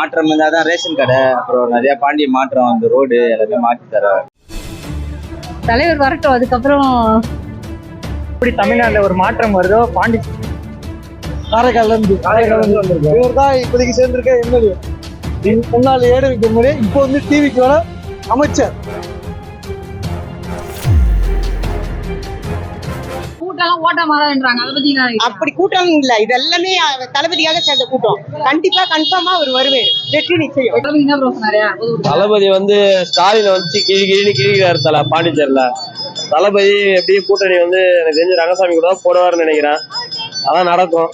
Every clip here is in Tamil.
மாற்றம் இருந்தால் தான் ரேஷன் கடை அப்புறம் நிறைய பாண்டிய மாற்றம் அந்த ரோடு எல்லாமே மாற்றி தர தலைவர் வரட்டும் அதுக்கப்புறம் எப்படி தமிழ்நாட்டுல ஒரு மாற்றம் வருதோ? பாண்டி காரைக்கால்ல இருந்து. காரைக்கால்ல இருந்து வந்திருக்கோம் இவர் தான் இப்போதைக்கு சேர்ந்திருக்க எம்எல்ஏ. முன்னாள் ஏடவிக்கு எம்எல்ஏ இப்போ வந்து டிவிக்கு வர அமைச்சர். கூட்டம் ஓட்டமா அதை பத்தி அப்படி கூட்டம் இல்ல. இது எல்லாமே தளபதியாக சேர்ந்த கூட்டம். கண்டிப்பா கன்ஃபார்மா அவர் வருவார். வெற்றி நிச்சயம். தளபதி வந்து ஸ்டாலின் வந்து கிழி கிழின்னு கிழிக்கிறாரு தல பாண்டிச்சேரியில. தளபதி எப்படியும் கூட்டணி வந்து எனக்கு தெரிஞ்சு ரங்கசாமி கூட தான் போடுவாருன்னு நினைக்கிறேன். அதான் நடக்கும்.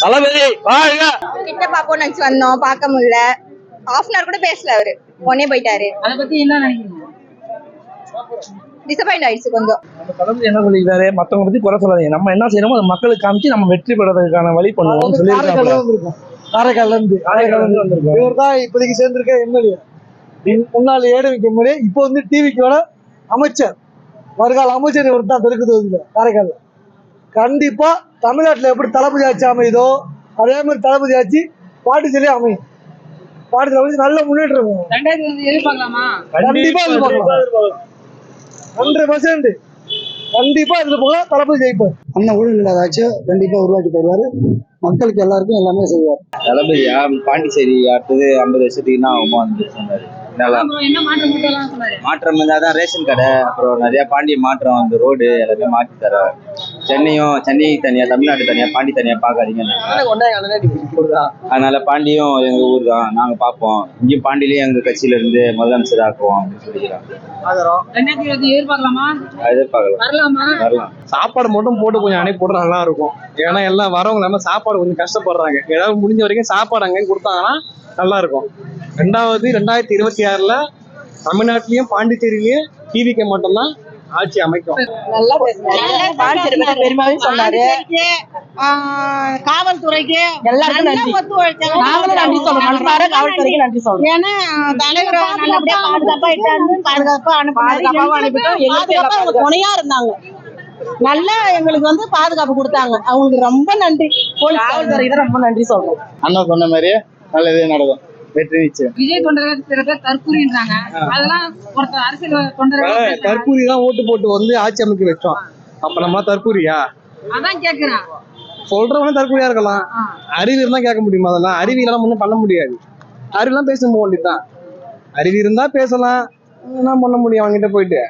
தளபதி வாழ்க கிட்ட பாப்போம் நினைச்சு வந்தோம். பார்க்க முடியல. ஹாஃப் அன் கூட பேசல அவரு. உடனே போயிட்டாரு. அதை பத்தி என்ன நினைக்கிறீங்க? டிசப்பாயிண்ட் ஆயிடுச்சு கொஞ்சம். நம்ம தளபதி என்ன சொல்லிக்கிறாரு மத்தவங்க பத்தி குறை சொல்லாதீங்க. நம்ம என்ன செய்யணுமோ அதை மக்களுக்கு காமிச்சு நம்ம வெற்றி பெறதுக்கான வழி பண்ணுவோம் சொல்லியிருக்காங்க காரைக்கால்ல இருந்து காரைக்கால்ல இருந்து வந்திருக்கோம் இவர் தான் இப்போதைக்கு சேர்ந்திருக்க எம்எல்ஏ. முன்னாள் ஏடவிக்கு எம்எல்ஏ இப்போ வந்து டிவிக்கு வர அமைச்சர். வருகால அமைச்சர் இவர் தான் தெற்கு தொகுதியில் காரைக்கால்ல. கண்டிப்பா தமிழ்நாட்டுல எப்படி தளபதி ஆட்சி அமையுதோ அதே மாதிரி தளபதி ஆட்சி பாண்டிச்சேரி அமையும். பாண்டிச்சேரி அமைச்சு நல்ல முன்னேற்றம். கண்டிப்பா எதிர்பார்க்கலாம். ஹண்ட்ரட் பர்சன்ட் கண்டிப்பா இதுல போக தளபதி ஜெயிப்பார். அண்ணன் ஊழல் இல்லாத ஆட்சியை கண்டிப்பா உருவாக்கி தருவாரு. மக்களுக்கு எல்லாருக்கும் எல்லாமே செய்வார். தளபதியா பாண்டிச்சேரி அடுத்தது ஐம்பது வருஷத்துக்கு தான் ஆகுமா வந்து சொன்னாரு நல்லா அப்புறம் என்ன மாற்றம் கூட்டம்லாம் சொன்னாரு மாற்றம் இருந்தால் தான் ரேஷன் கடை அப்புறம் நிறைய பாண்டிய மாற்றம் அந்த ரோடு எல்லாமே மாற்றி தர சென்னையும் சென்னை தனியா தமிழ்நாடு தனியா பாண்டி தனியா பார்க்காதீங்க. அதனால பாண்டியும் எங்க ஊர் தான் நாங்க பார்ப்போம். இங்கேயும் பாண்டியிலையும் எங்க கட்சியில இருந்து முதலமைச்சர் ஆக்குவோம் அப்படின்னு இருபத்தி எதிர்பார்க்கலாமா எதிர்பார்க்கலாம். வரலாமா? வரலாம். சாப்பாடு மட்டும் போட்டு கொஞ்சம் அனுப்பி போட்டு நல்லா இருக்கும் ஏன்னா எல்லாம் வரவங்க நம்ம சாப்பாடு கொஞ்சம் கஷ்டப்படுறாங்க. ஏதாவது முடிஞ்ச வரைக்கும் சாப்பாடு அங்கே கொடுத்தாங்கன்னா நல்லா இருக்கும் ரெண்டாவது ரெண்டாயிரத்தி இருபத்தி ஆறுல தமிழ்நாட்டிலயும் பாண்டிச்சேரியிலயும் டிவிக்கு மட்டும்தான் ஆட்சி அமைக்கும். பெருமாவே சொன்னாரு. காவல்துறைக்கு எல்லாருக்கும் நன்றி. நாங்களும் நன்றி சொல்றோம் மனசார காவல்துறைக்கு நன்றி சொல்றோம் ஏன்னா தலைவர் நல்லபடியா பாதுகாப்பா இட்டாந்து பாதுகாப்பா அனுப்பி அனுப்பிட்டோம் எங்களுக்கு துணையா இருந்தாங்க. நல்லா எங்களுக்கு வந்து பாதுகாப்பு கொடுத்தாங்க. அவங்களுக்கு ரொம்ப நன்றி. போலீஸ் காவல்துறைக்கு ரொம்ப நன்றி சொல்றோம். அண்ணா சொன்ன மாதிரியே நல்லதே நடக்கும். வெற்றி நிச்சயம். விஜய் தொண்டர்கள் சில பேர் தற்கூறின்றாங்க. அதெல்லாம் ஒருத்தர் அரசியல் தொண்டர்கள் தற்பூரி தான் ஓட்டு போட்டு வந்து ஆட்சி அமைக்க வச்சோம். அப்ப நம்ம அதான் கேக்குறேன் சொல்றவங்க தற்கூரியா இருக்கலாம். அறிவு இருந்தா கேட்க முடியுமா அதெல்லாம்? அறிவு ஒண்ணும் பண்ண முடியாது. அறிவுலாம் பேச வேண்டியதுதான். அறிவு இருந்தா பேசலாம். என்ன பண்ண முடியும் அவங்ககிட்ட போயிட்டு?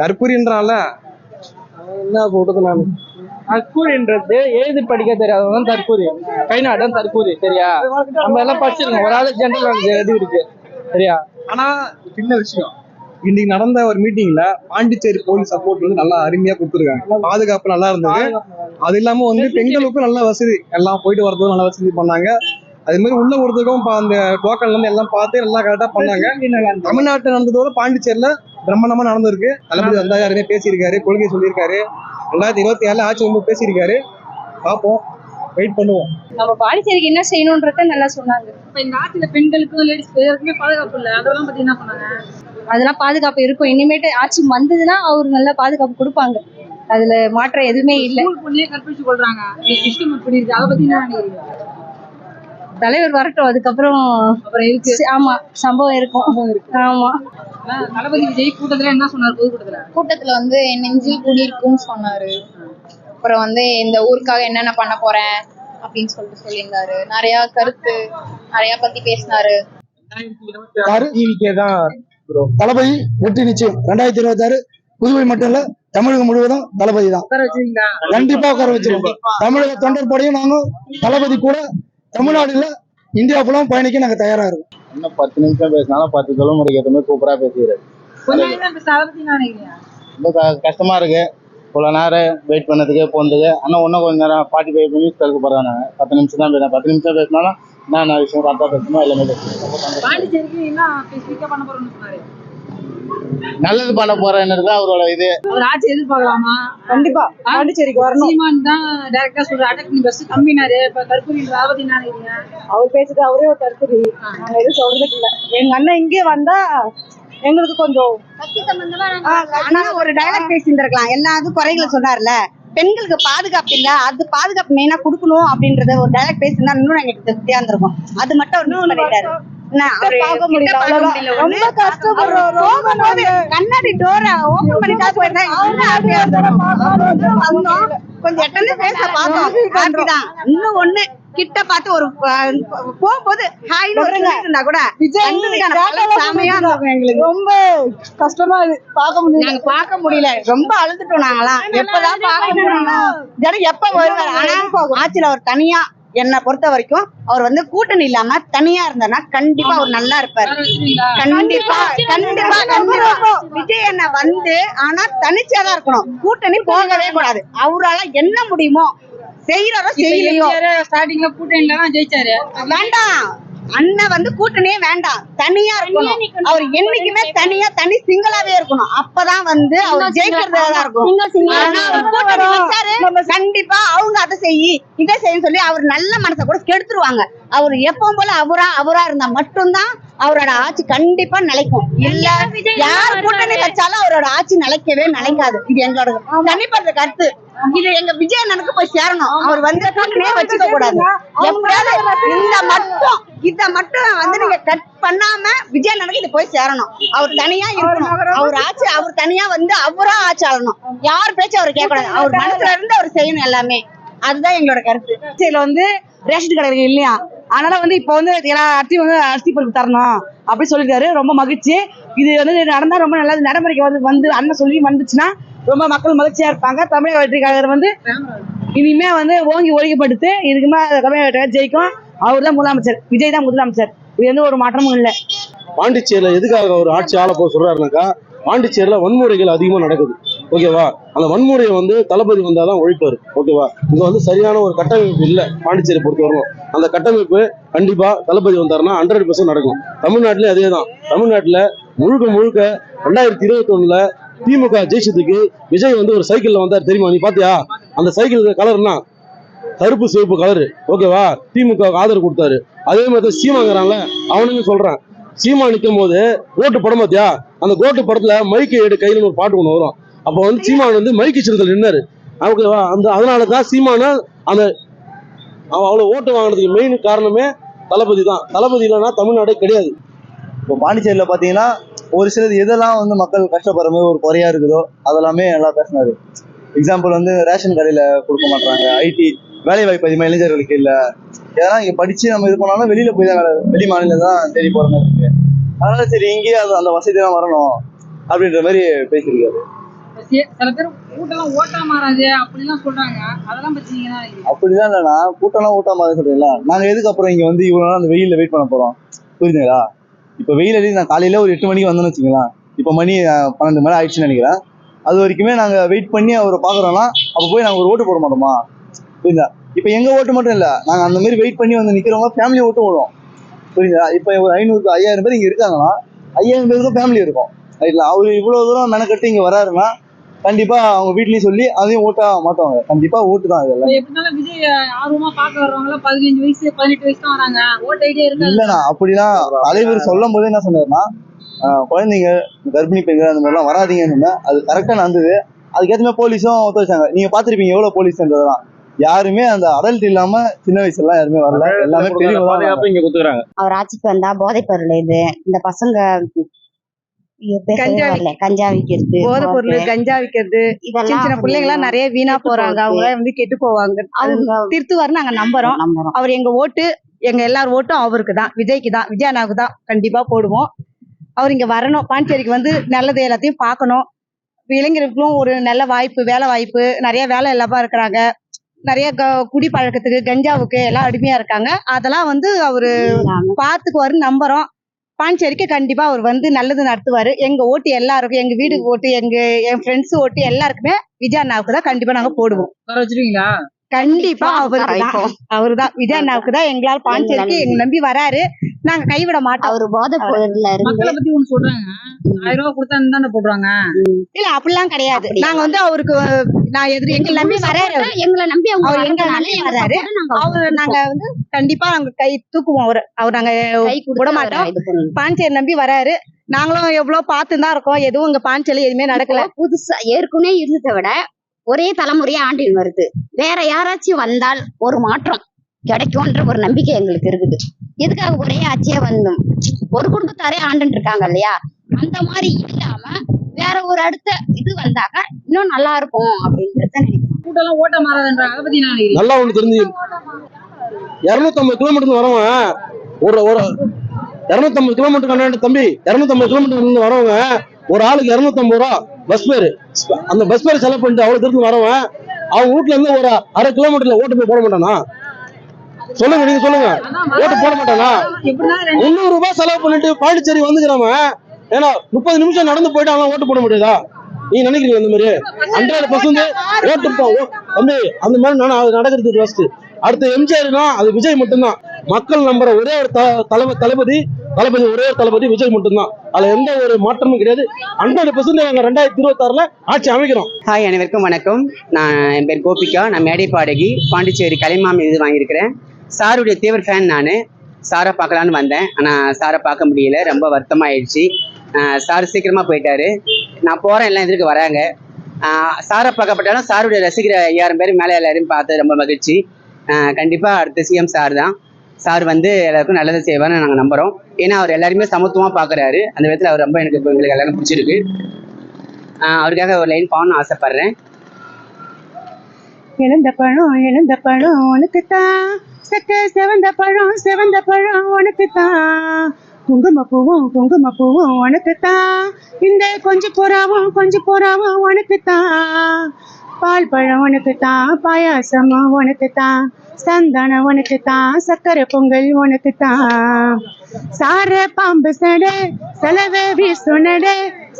தற்கூரின்றான்ல அவன் என்ன சொல்றது நான்? தற்கூரின்றது எழுதி படிக்க தெரியாதவங்க தற்கூரி. தான் தற்கூரி சரியா? நம்ம எல்லாம் படிச்சிருக்கோம். ஒரு ஆளு ஜென்ரல் நாலேஜ் எது இருக்கு சரியா? ஆனா சின்ன விஷயம். இன்னைக்கு நடந்த ஒரு மீட்டிங்ல பாண்டிச்சேரி போலீஸ் சப்போர்ட் வந்து நல்லா அருமையா கொடுத்துருக்காங்க. பாதுகாப்பு நல்லா இருந்தது. அது இல்லாம வந்து பெண்களுக்கும் நல்ல வசதி. எல்லாம் போயிட்டு வரதுக்கும் நல்ல வசதி பண்ணாங்க. அதே மாதிரி உள்ள ஒருத்தருக்கும் அந்த டோக்கன்ல இருந்து எல்லாம் பார்த்து எல்லாம் கரெக்டா பண்ணாங்க. தமிழ்நாட்டுல நடந்ததோட பாண்டிச்சேரியில பிரம்மாண்டமா நடந்திருக்கு. தளபதி வந்தா யாருமே பேசியிருக்காரு கொள்கை சொல்லியிருக்காரு. ரெண்டாயிரத்தி இருபத்தி ஏழுல ஆட்சி வந்து பேசியிருக்காரு. பார்ப்போம். வெயிட் பண்ணுவோம். நம்ம பாண்டிச்சேரிக்கு என்ன செய்யணும்ன்றத நல்லா சொன்னாங்க. இப்ப இந்த ஆட்சியில பெண்களுக்கும் லேடிஸ் எல்லாருக்குமே பாதுகாப்பு இல்ல. அதெல்லாம் பத்தி என்ன சொன்னாங்க அதெல்லாம் பாதுகாப்பு இருக்கும். இனிமேட்டு ஆட்சி வந்ததுன்னா அவர் நல்ல பாதுகாப்பு கொடுப்பாங்க. அதுல மாற்றம் எதுவுமே இல்ல. கற்பிச்சு கொள்றாங்க. இஷ்டம் இப்படி இருக்கு. அதை பத்தி என்ன நினைக்கிறீங்க? தலைவர் வரட்டும் அதுக்கப்புறம் அப்புறம் இருக்கு. ஆமா சம்பவம் இருக்கும். ஆமா. தளபதி விஜய் கூட்டத்துல என்ன சொன்னார்? பொதுக்கூட்டத்துல கூட்டத்துல? வந்து என் நெஞ்சில் குடியிருக்கும்னு சொன்னாரு. அப்புறம் வந்து இந்த ஊருக்காக என்னென்ன பண்ண போறேன் அப்படின்னு சொல்லிட்டு சொல்லியிருந்தாரு. நிறைய கருத்து நிறைய பத்தி பேசினாரு. தளபதி வெற்றி நிச்சயம். ரெண்டாயிரத்தி இருபத்தி ஆறு புதுவை மட்டும் இல்ல தமிழகம் முழுவதும் தளபதி தான் கண்டிப்பா உட்கார வச்சிருக்கோம். தமிழக தொண்டர் படையும் நாங்க தளபதி கூட தமிழ்நாடுல இந்தியா ஃபுல்லாக பயணிக்க நாங்க தயாரா இருக்கோம். இன்னும் பத்து நிமிஷம் பேசினாலும் பத்து தலைமுறைக்கு ஏற்ற மாதிரி சூப்பரா பேசிடுறாரு. கொஞ்ச நேரம் பேச அதை பத்தி என்ன நினைக்கிறீங்க ரொம்ப கஷ்டமா இருக்கு. இவ்வளோ நேரம் வெயிட் பண்ணதுக்கு போனதுக்கு. ஆனால் இன்னும் கொஞ்ச நேரம் ஃபார்ட்டி ஃபைவ் மினிட்ஸ் கழுக்க போகிறாங்க பத்து நிமிஷம் தான் பேசுறேன் பத்து நிமிஷம் பேசினாலும் என்ன விஷயம் கரெக்டாக பேசணும் எல்லாமே பேசணும்? நல்லது பண்ண போறேன்னு தான் அவரோட இது. அவர் ஆட்சி எதிர்பார்க்கலாமா? கண்டிப்பா. பாண்டிச்சேரிக்கு வரணும். சீமான் தான் டைரக்டா சொல்ற அடக் நீ பஸ் கம்மினாரு இப்ப கற்பூரி ராவதி நினைக்கிறீங்க? அவர் பேசுறது அவரே ஒரு தற்கொலை நாங்க எதுவும் சொல்றதுக்கு இல்ல. எங்க அண்ணன் இங்கே வந்தா எங்களுக்கு கொஞ்சம் ஆனா ஒரு டயலாக் பேசியிருந்திருக்கலாம். எல்லா இது குறைகளை சொன்னார்ல. பெண்களுக்கு பாதுகாப்பு இல்ல. அது பாதுகாப்பு மெயினா கொடுக்கணும் அப்படின்றத ஒரு டயலாக் பேசியிருந்தா இன்னும் எங்களுக்கு திருப்தியா இருந்திருக்கும். அது மட்டும் மிஸ் பண்ணிட்டாரு. பார்க்க முடியல. முடியல ரொம்ப. கஷ்டப்படுறோம், ரொம்ப கண்ணாடி டோரை ஓபன். வந்தோம். கொஞ்சம் எட்டன்னு பேச பார்த்தோம். தான். இன்னும் ஒண்ணு கிட்ட பார்த்து ஒரு போகும்போது ஹாய்னு ஒரு இருந்தா கூட ரொம்ப கஷ்டமா பார்க்க முடியல. நாங்க பார்க்க முடியல. ரொம்ப அழுதுட்டோம் நாங்களாம். எப்பதான் பார்க்க ஜனம் எப்ப வருவார்? ஆனா ஆட்சியில அவர் தனியா என்னை பொறுத்த வரைக்கும் அவர் வந்து கூட்டணி இல்லாம தனியா இருந்தாருன்னா கண்டிப்பா அவர் நல்லா இருப்பாரு. கண்டிப்பா கண்டிப்பா கண்டிப்பா விஜய் அண்ணா வந்து ஆனா தனிச்சாதான் இருக்கணும். கூட்டணி போகவே கூடாது. அவரால என்ன முடியுமோ செய்யறாரோ செய்யலையோ. ஸ்டார்டிங்ல கூட்டணியில தான் ஜெயிச்சாரு. வேண்டாம். அண்ணன் வந்து கூட்டணியே வேண்டாம். தனியா இருக்கணும். அவர் என்னைக்குமே தனியா தனி சிங்களாவே இருக்கணும். அப்பதான் வந்து அவர் ஜெயிக்கிறதா இருக்கும். கண்டிப்பா அவங்க அதை செய்யி இதை செய்யும் சொல்லி அவர் நல்ல மனசை கூட கெடுத்துருவாங்க. அவர் எப்பவும் போல அவரா அவரா இருந்தா மட்டும்தான் அவரோட ஆட்சி கண்டிப்பா நிலைக்கும். இல்ல யார் கூட்டணி வச்சாலும் அவரோட ஆட்சி நிலைக்கவே நிலைக்காது. இது எங்களோட தனிப்பட்ட கருத்து. இது எங்க விஜய் அண்ணனுக்கு போய் சேரணும். அவர் வந்து கூட்டணியே வச்சுக்க கூடாது. எப்படியாவது இந்த மட்டும் இத மட்டும் வந்து நீங்க கட் பண்ணாம விஜய் அண்ணனுக்கு இது போய் சேரணும். அவர் தனியா இருக்கணும். அவர் ஆட்சி அவர் தனியா வந்து அவரா ஆட்சி ஆளணும். யார் பேச்சு அவர் கேட்க கூடாது அவர் மனசுல இருந்து அவர் செய்யணும் எல்லாமே. அதுதான் எங்களோட கருத்து. ஆட்சியில வந்து ரேஷன் கடை இல்லையா? அதனால வந்து இப்போ வந்து எல்லா அரிசியும் வந்து அரிசி பருப்பு தரணும் அப்படி சொல்லியிருக்காரு. ரொம்ப மகிழ்ச்சி. இது வந்து நடந்தா ரொம்ப நல்லது. நடைமுறைக்கு வந்து வந்து அண்ணன் சொல்லி வந்துச்சுன்னா ரொம்ப மக்கள் மகிழ்ச்சியா இருப்பாங்க. தமிழக வெற்றிக்காரர் வந்து இனிமே வந்து ஓங்கி ஒழிக்கப்படுத்து இதுக்குமே தமிழக வெற்றி ஜெயிக்கும். அவர் தான் முதலமைச்சர். விஜய் தான் முதலமைச்சர். இது எந்த ஒரு மாற்றமும் இல்லை. பாண்டிச்சேரியில எதுக்காக ஒரு ஆட்சி ஆள போக சொல்றாருனாக்கா பாண்டிச்சேரியில வன்முறைகள் அதிகமா நடக்குது. ஓகேவா? அந்த வன்முறையை வந்து தளபதி வந்தாதான் ஒழிப்பாரு. ஓகேவா? இங்க வந்து சரியான ஒரு கட்டமைப்பு இல்ல பாண்டிச்சேரி பொறுத்தவரைக்கும். அந்த கட்டமைப்பு கண்டிப்பா தளபதி வந்தாருன்னா ஹண்ட்ரட் பர்சன்ட் நடக்கும். தமிழ்நாட்டிலயும் அதே தான் தமிழ்நாட்டுல முழுக்க முழுக்க ரெண்டாயிரத்தி இருபத்தி ஒண்ணுல திமுக ஜெயிச்சதுக்கு விஜய் வந்து ஒரு சைக்கிள்ல வந்தார். தெரியுமா? நீ பாத்தியா? அந்த சைக்கிள் கலர்னா கருப்பு சிவப்பு கலரு ஓகேவா திமுக ஆதரவு கொடுத்தாரு. அதே மாதிரி சீமாங்கிறான்ல அவனுங்க சொல்றேன். சீமா நிற்கும் போது ஓட்டு படம் பார்த்தியா அந்த கோட்டு படத்துல மைக்கு எடு கையில ஒரு பாட்டு ஒன்று வரும். அப்போ வந்து சீமான் வந்து மைக்கு சின்னத்தில் நின்னாரு. ஓகேவா அந்த அதனால தான் சீமான அந்த அவன் அவ்வளோ ஓட்டு வாங்கினதுக்கு மெயின் காரணமே தளபதி தான். தளபதி இல்லைன்னா தமிழ்நாடே கிடையாது. இப்போ பாண்டிச்சேரியில் பார்த்தீங்கன்னா ஒரு சிலது எதெல்லாம் வந்து மக்கள் கஷ்டப்படுற மாதிரி ஒரு குறையா இருக்குதோ அதெல்லாமே நல்லா பேசினாரு. எக்ஸாம்பிள் வந்து ரேஷன் கடையில் கொடுக்க மாட்டாங்க ஐடி வேலை வாய்ப்பு அதிகமாக இளைஞர்களுக்கு இல்லை. ஏன்னா இங்கே படித்து நம்ம இது பண்ணாலும் வெளியில் போய் தான் வேலை வெளி மாநிலம் தான் தேடி போகிற மாதிரி இருக்கு. அதனால சரி இங்கேயே அது அந்த வசதி தான் வரணும் அப்படின்ற மாதிரி பேசியிருக்காரு. சில பேர் கூட்டம் ஓட்டா மாறாது அப்படிலாம் சொல்றாங்க. அதெல்லாம் பத்தி அப்படிதான் இல்லைண்ணா கூட்டம்லாம் ஓட்டாம சொல்றீங்களா நாங்கள் எதுக்கு அப்புறம் இங்கே வந்து இவ்வளோ நாள் அந்த வெயிலில் வெயிட் பண்ண போகிறோம் புரியுதுங்களா? இப்போ வெயில் அடி நான் காலையில் ஒரு எட்டு மணிக்கு வந்தேன்னு வச்சுக்கலாம் இப்போ மணி பன்னெண்டு மணி ஆயிடுச்சுன்னு நினைக்கிறேன். அது வரைக்குமே நாங்கள் வெயிட் பண்ணி அவரை பார்க்குறோன்னா அப்போ போய் நாங்கள் ஒரு ஓட்டு போட மாட்டோமா? புரியுதா? இப்போ எங்கள் ஓட்டு மட்டும் இல்லை நாங்கள் அந்த மாதிரி வெயிட் பண்ணி வந்து நிற்கிறவங்க ஃபேமிலி ஓட்டு போடுவோம். புரியுதா? இப்போ ஒரு ஐநூறு ஐயாயிரம் பேர் இங்கே இருக்காங்கன்னா ஐயாயிரம் பேருக்கும் ஃபேமிலி இருக்கும். ரைட்ல அவர் இவ்வளோ தூரம் மெனக்கட்டு இங்கே வராருன்னா கண்டிப்பாக அவங்க வீட்லேயும் சொல்லி அதையும் ஓட்டா மாற்றுவாங்க கண்டிப்பாக ஓட்டு தான் இதெல்லாம். எப்படினாலும் விஜய் ஆர்வமா பார்க்க வர்றவங்க பதினஞ்சு வயசு பதினெட்டு வயசு தான் வராங்க. ஓட்ட ஐடியா இருக்கு இல்லண்ணா அப்படிலாம் தலைவர் சொல்லும் போதே என்ன சொன்னாருன்னா ஆஹ் குழந்தைங்க கர்ப்பிணி பெண்கள் அந்த மாதிரிலாம் வராதீங்கன்னு சொன்னேன். அது கரெக்டா நடந்தது. அதுக்கேற்ற மாதிரி போலீஸும் ஒத்துழைச்சாங்க. நீங்க பாத்திருப்பீங்க எவ்வளவு போலீஸ்ன்றதெல்லாம். யாருமே அந்த அடல்ட் இல்லாம சின்ன வயசுல எல்லாம் யாருமே வரல. எல்லாமே. இங்க குத்துக்கிறாங்க அவர் ஆட்சிக்கு வந்தா போதைப் பொருள் இது. இந்த பசங்க கஞ்சா. கஞ்சா விக்கிறது போதை பொருள் கஞ்சா விக்கிறது சின்ன சின்ன பிள்ளைங்க எல்லாம் நிறைய வீணா போறாங்க. அவங்க வந்து கெட்டு போவாங்க. அவங்க திருத்துவாரு நாங்க நம்புறோம். அவர் எங்க ஓட்டு எங்க எல்லார் ஓட்டும் அவருக்கு தான். விஜய்க்கு தான் விஜய் அண்ணாவுக்கு தான் கண்டிப்பா போடுவோம். அவர் இங்க வரணும். பாண்டிச்சேரிக்கு வந்து நல்லது எல்லாத்தையும் பார்க்கணும். இளைஞர்களுக்கும் ஒரு நல்ல வாய்ப்பு வேலை வாய்ப்பு. நிறைய வேலை இல்லாம இருக்கிறாங்க. நிறைய குடி பழக்கத்துக்கு கஞ்சாவுக்கு எல்லாம் அடிமையா இருக்காங்க. அதெல்லாம் வந்து அவரு பாத்துக்குவாருன்னு நம்புறோம். பாண்டிச்சேரிக்கு கண்டிப்பா அவர் வந்து நல்லது நடத்துவாரு. எங்க ஓட்டு எல்லாருக்கும் எங்க வீடு ஓட்டு எங்க என் ஃப்ரெண்ட்ஸ் ஓட்டு எல்லாருக்குமே விஜய் அண்ணாவுக்கு தான் கண்டிப்பா நாங்க போடுவோம். வச்சிருக்கீங்களா கண்டிப்பா அவருக்கு தான். வைப்போம். அவருதான். விஜய் அண்ணாவுக்கு தான் எங்களால பாண்டிச்சேரிக்கு எங்க நம்பி வராரு. நாங்க கைவிட மாட்டோம். அவர் போதை பொருள்ல மக்களை பத்தி ஒண்ணு சொல்றாங்க. ஆயிரம் ரூபாய் கொடுத்தா தானே போடுறாங்க. இல்ல அப்படிலாம் கிடையாது? நாங்க வந்து அவருக்கு நான் எதிரி எங்களை நம்பி வராரு. எங்களை நம்பி அவர் எங்க வராரு. support நாங்க அவரு நாங்க வந்து கண்டிப்பா நாங்க கை தூக்குவோம். அவரு அவர் நாங்க விட மாட்டோம். பாண்டிச்சேரி நம்பி வராரு நாங்களும் எவ்வளவு பார்த்து தான் இருக்கோம். எதுவும் இங்க பாண்டிச்சேரி எதுவுமே நடக்கல. புதுசா ஏற்கனவே இருந்ததை விட ஒரே தலைமுறையா ஆண்டின் வருது. வேற யாராச்சும் வந்தால் ஒரு மாற்றம் கிடைக்கும்ன்ற ஒரு நம்பிக்கை எங்களுக்கு இருக்குது. எதுக்காக ஒரே ஆட்சியா வந்தோம்? ஒரு குடும்பத்தாரே ஆண்டுட்டு இருக்காங்க இல்லையா? அந்த மாதிரி இல்லாம வேற ஒரு அடுத்த இது வந்தாக்க இன்னும் நல்லா இருக்கும் அப்படின்றத கூட்டம்லாம் ஓட்ட மாறாதுன்றாங்க அதை பத்தி நினைக்கிறீங்க நல்லா ஒண்ணு தெரிஞ்சு. இருநூத்தம்பது கிலோமீட்டர் வரவன் ஒரு ஒரு இருநூத்தம்பது கிலோமீட்டர் கண்டாண்டு தம்பி இருநூத்தம்பது கிலோமீட்டர் இருந்து வரவங்க ஒரு ஆளுக்கு இருநூத்தம்பது ரூபா பஸ் பேரு அந்த பஸ் பேர் செலவு பண்ணிட்டு அவ்வளவு தூரத்துல வரவன் அவங்க வீட்ல இருந்து ஒரு அரை கிலோமீட்டர்ல ஓட்டு போய் போட மாட்டானா? சொல்லுங்க நீங்க சொல்லுங்க. ஓட்டு போட மாட்டானா? முந்நூறு ரூபாய் செலவு பண்ணிட்டு பாண்டிச்சேரி வந்துக்கிறவன் ஏன்னா முப்பது நிமிஷம் நடந்து போயிட்டு அவன் ஓட்டு போட முடியாதா? நீ நினைக்கிறீங்க அந்த மாதிரி? ஹண்ட்ரட் பர்சன்ட் ஓட்டு ஓ- தம்பி அந்த மாதிரி நான் அது நடக்கிறது ஃபர்ஸ்ட் அடுத்து எம்ஜிஆர்னா அது விஜய் மட்டும்தான். மக்கள் நம்புற ஒரே ஒரு த- தளபதி தளபதி தளபதி ஒரே ஒரு தளபதி விஜய் மட்டும்தான். அதுல எந்த ஒரு மாற்றமும் கிடையாது. ஹண்ட்ரட் பர்சன்ட் நாங்க ரெண்டாயிரத்தி இருபத்தாறுல ஆட்சி அமைக்கிறோம். ஹாய் அனைவருக்கும் வணக்கம். நான் என் பேர் கோபிகா. நான் மேடை பாடகி பாண்டிச்சேரி கலைமாமி இது வாங்கியிருக்கிறேன். சாருடைய தீவிர ஃபேன் நான். சாரை பார்க்கலான்னு வந்தேன். ஆனால் சாரை பார்க்க முடியல. ரொம்ப வருத்தமாயிடுச்சு. சார் சீக்கிரமாக போயிட்டாரு. நான் போகிறேன் எல்லாம் எதிர்க்கு வராங்க. சாரை பார்க்கப்பட்டாலும் சாருடைய ரசிக்கிற ஐயாயிரம் பேர் மேலே எல்லாரையும் பார்த்து ரொம்ப மகிழ்ச்சி. கண்டிப்பாக அடுத்த சிஎம் சார் தான். சார் வந்து எல்லாருக்கும் நல்லதை செய்வார்னு நாங்கள் நம்புகிறோம் ஏன்னா அவர் எல்லாருமே சமத்துவமாக பார்க்குறாரு அந்த விதத்தில் அவர் ரொம்ப எனக்கு எங்களுக்கு எல்லாரும் பிடிச்சிருக்கு. அவருக்காக ஒரு லைன் பாடணும்னு ஆசைப்பட்றேன். இழந்த பழம் இழந்த பழம் உனக்கு தான் செவந்த பழம் செவந்த பழம் குங்கும பூவும் குங்கும பூவும் உனக்குத்தான் இந்த கொஞ்சம் புறாவும் கொஞ்சம் புறாவும் உனக்குத்தான் பால் பழம் உனக்குத்தான் பாயாசமும் உனக்குத்தான் சந்தானம் உனக்குத்தான் சக்கரை பொங்கல் உனக்குத்தான் சார பாம்பு சட செலவ வீசு நட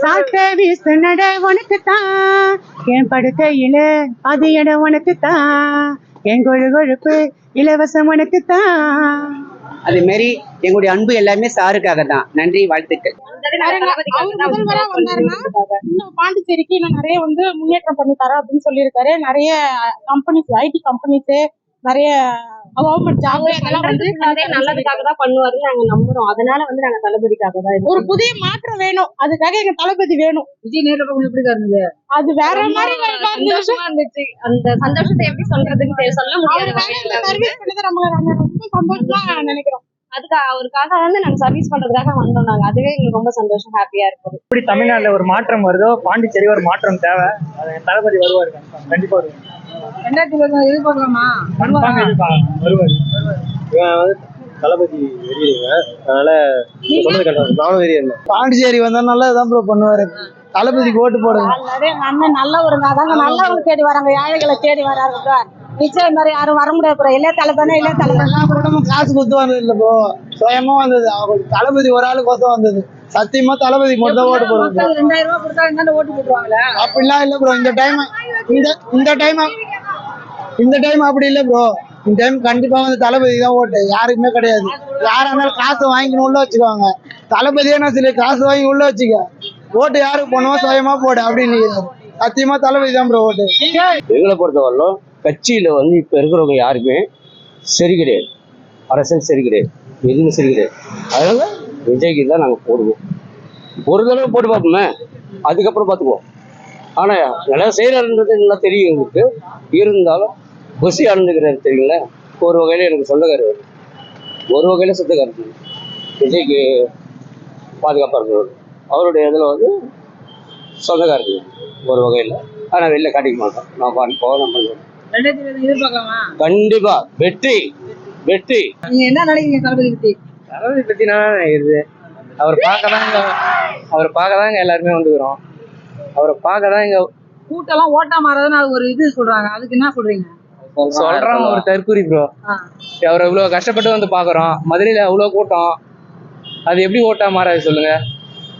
சாத்த வீசு நட உனக்குத்தான் என் படுக்கையில அது இடம் உனக்குத்தான் என் கொழு கொழுப்பு இலவசம் உனக்குத்தான் அதே மாதிரி எங்களுடைய அன்பு எல்லாமே சாருக்காக தான் நன்றி வாழ்த்துக்கள். வந்தாருன்னா இன்னும் பாண்டிச்சேரிக்கு இன்னும் நிறைய வந்து முன்னேற்றம் பண்ணி தரோம் அப்படின்னு சொல்லியிருக்காரு. நிறைய கம்பெனிஸ் ஐடி கம்பெனிஸ் நிறைய கவர்மெண்ட் ஜாப் அதெல்லாம் வந்து நல்லதுக்காக தான் பண்ணுவாருன்னு நாங்க நம்புறோம். அதனால வந்து நாங்க தளபதிக்காக தான் ஒரு புதிய மாற்றம் வேணும். அதுக்காக எங்க தளபதி வேணும். விஜய் நேரில் எப்படி இருந்தது அது வேற மாதிரி சந்தோஷமா இருந்துச்சு. அந்த சந்தோஷத்தை எப்படி சொல்றதுன்னு சொல்ல முடியாது. சர்வீஸ் பண்ணது நம்ம ரொம்ப சந்தோஷமா நினைக்கிறோம் அதுக்கு அவருக்காக வந்து நாங்க சர்வீஸ் பண்றதுக்காக வந்தோம் நாங்க. அதுவே எங்களுக்கு ரொம்ப சந்தோஷம் ஹாப்பியா இருக்குது. எப்படி தமிழ்நாட்டுல ஒரு மாற்றம் வருதோ? பாண்டிச்சேரி ஒரு மாற்றம் தேவை. அது தளபதி வருவாரு. கண்டிப்பா வருவாரு. ரெண்டாயிரத்தி இருபது எதிர்பார்க்கலாமா? வருவாரு? தளபதி வெறியுங்க அதனால நானும் வெறியன் பாண்டிச்சேரி வந்தா நல்லா தான் ப்ரோ பண்ணுவாரு. தளபதிக்கு ஓட்டு போடுங்க நல்லவருங்க. அதாங்க நல்லவங்க தேடி வராங்க. ஏழைகளை தேடி வராங்க நிச்சயம் மாதிரி யாரும் வர முடியாது ப்ரோ. இல்ல தலைதானே இல்ல தலைதான் எல்லா குடும்பமும் காசு கொடுத்து வந்தது இல்ல ப்ரோ. சுயமா வந்தது. அவங்களுக்கு தளபதி ஒரு ஆளுக்கு கொத்த வந்தது. சத்தியமா தளபதி மட்டும் தான் ஓட்டு போடுவாங்க. ரெண்டாயிரம் ரூபாய் கொடுத்தா ஓட்டு போட்டுருவாங்களே? அப்படிலாம் இல்ல ப்ரோ. இந்த டைம் இந்த இந்த டைம் இந்த டைம் அப்படி இல்ல ப்ரோ. இந்த டைம் கண்டிப்பா வந்து தளபதி தான் ஓட்டு. யாருக்குமே கிடையாது. யாரா இருந்தாலும் காசு வாங்கிக்கணும் உள்ள வச்சுக்குவாங்க. தளபதியே நான் சொல்லி? காசு வாங்கி உள்ள வச்சுக்க. ஓட்டு யாருக்கு போனோமோ சுயமா போடு. அப்படின்னு. சத்தியமா தளபதி தான் ப்ரோ ஓட்டு. எங்களை பொறுத்தவரையிலும் கட்சியில் வந்து இப்போ இருக்கிறவங்க யாருமே சரி கிடையாது. அரசியல் சரி கிடையாது. எதுவும் சரி கிடையாது. அதனால விஜய்க்கு தான் நாங்கள் போடுவோம். ஒரு தடவை போட்டு பார்ப்போமே. அதுக்கப்புறம் பார்த்துக்குவோம். ஆனால் நல்லா செய்கிறாருன்றது நல்லா தெரியும் எங்களுக்கு. இருந்தாலும் குசி அடைஞ்சுக்கிறாரு தெரியுங்களா? ஒரு வகையில் எனக்கு சொந்தக்காரர் ஒரு வகையில் சொந்தக்காரர். விஜய்க்கு பாதுகாப்பாக இருக்கிறவர் அவருடைய இதில் வந்து சொந்தக்காரர். ஒரு வகையில். ஆனால் வெளில காட்டிக்க மாட்டோம். நான் பாட்டு போகிறோம் பண்ணுவோம் எதிர்பார்க்கலாமா? கண்டிப்பா. வெற்றி. வெற்றி. நீங்க என்ன நினைக்கிறீங்க தளபதி பத்தி? தளபதி பத்தி நான் இது அவர் பார்க்க தான் அவர் பார்க்க தான் இங்க எல்லாருமே வந்துக்கிறோம். அவரை பார்க்க தான் இங்க கூட்டம்லாம் ஓட்டா மாறதுன்னு அது ஒரு இது சொல்றாங்க. அதுக்கு என்ன சொல்றீங்க? சொல்றாங்க ஒரு தற்கூரி ப்ரோ. அவரை இவ்வளவு கஷ்டப்பட்டு வந்து பாக்குறோம் மதுரையில அவ்வளவு கூட்டம். அது எப்படி ஓட்டா மாறாது சொல்லுங்க.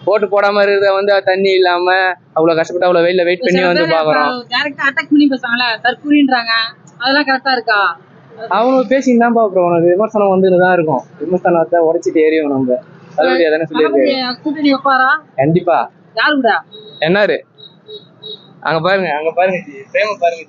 ஓட்டு போடாம இருக்கிறத வந்து தண்ணி இல்லாம அவ்வளவு கஷ்டப்பட்டு அவ்வளவு வெயில்ல வெயிட் பண்ணி வந்து பாக்குறோம் டைரக்டா அட்டாக் பண்ணி பேசுறாங்களே தற்கூரின்றாங்க அதெல்லாம் கரெக்டா இருக்கா? அவங்க பேசின்னு தான் பாக்குறோம் உனக்கு விமர்சனம் வந்துன்னு தான் இருக்கும். விமர்சனத்தை உடைச்சிட்டு எரியும் நம்ம. தளபதி அதானே சொல்லியிருக்காரு தளபதி கூட்டணி வைப்பாரா? கண்டிப்பா. யாரு கூட? என்னாரு? அங்க பாருங்க அங்க பாருங்க. பிரேம பாருங்க